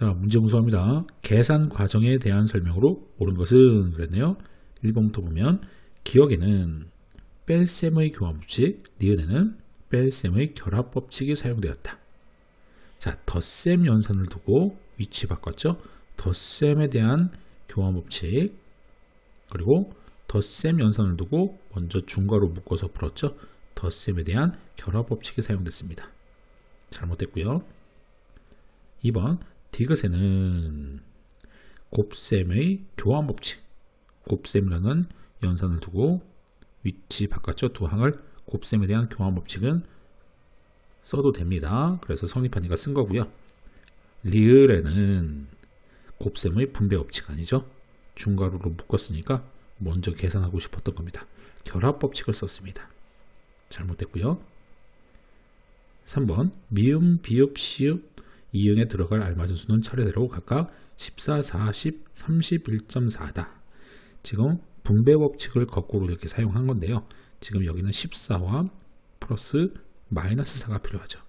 자, 문제 무수합니다. 계산 과정에 대한 설명으로 옳은 것은 그랬네요. 1번부터 보면 기억에는 뺄셈의 교환 법칙, 니은에는 뺄셈의 결합 법칙이 사용되었다. 자, 덧셈 연산을 두고 위치 바꿨죠. 덧셈에 대한 교환 법칙 그리고 덧셈 연산을 두고 먼저 중괄호 묶어서 풀었죠. 덧셈에 대한 결합 법칙이 사용됐습니다. 잘못됐고요. 2번 디귿에는 곱셈의 교환 법칙 곱셈이라는 연산을 두고 위치 바꿨죠. 두 항을 곱셈에 대한 교환 법칙은 써도 됩니다. 그래서 성립하니까 쓴 거고요. 리을에는 곱셈의 분배 법칙 아니죠. 중괄호로 묶었으니까 먼저 계산하고 싶었던 겁니다. 결합 법칙을 썼습니다. 잘못됐고요. 3번 미음, 비읍, 시읍, 이응에 들어갈 알맞은 수는 차례대로 각각 14, 40, 31.4다. 지금 분배 법칙을 거꾸로 이렇게 사용한 건데요. 지금 여기는 14와 플러스 마이너스 4가 필요하죠.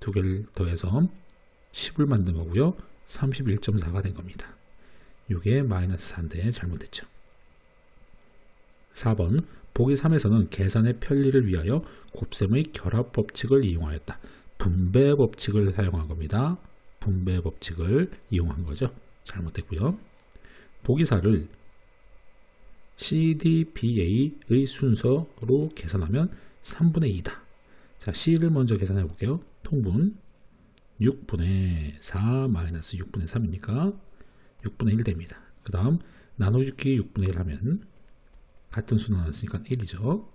두 개를 더해서 10을 만든 거고요. 31.4가 된 겁니다. 이게 마이너스 4인데 잘못됐죠. 4번 보기 3에서는 계산의 편리를 위하여 곱셈의 결합 법칙을 이용하였다. 분배 법칙을 사용한 겁니다. 분배 법칙을 이용한 거죠. 잘못됐고요. 보기 4를 CDBA의 순서로 계산하면 3분의 2다. 자, C를 먼저 계산해 볼게요. 통분 6분의 4 마이너스 6분의 3이니까 6분의 1 됩니다. 그 다음 나눠주기 6분의 1 하면 같은 수 나눴으니까 1이죠.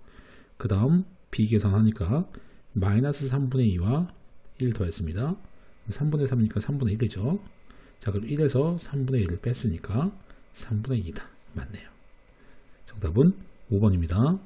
그 다음 B 계산하니까 마이너스 3분의 2와 1 더했습니다. 3분의 3이니까 3분의 1이죠. 자 그럼 1에서 3분의 1을 뺐으니까 3분의 2다. 맞네요. 정답은 5번입니다.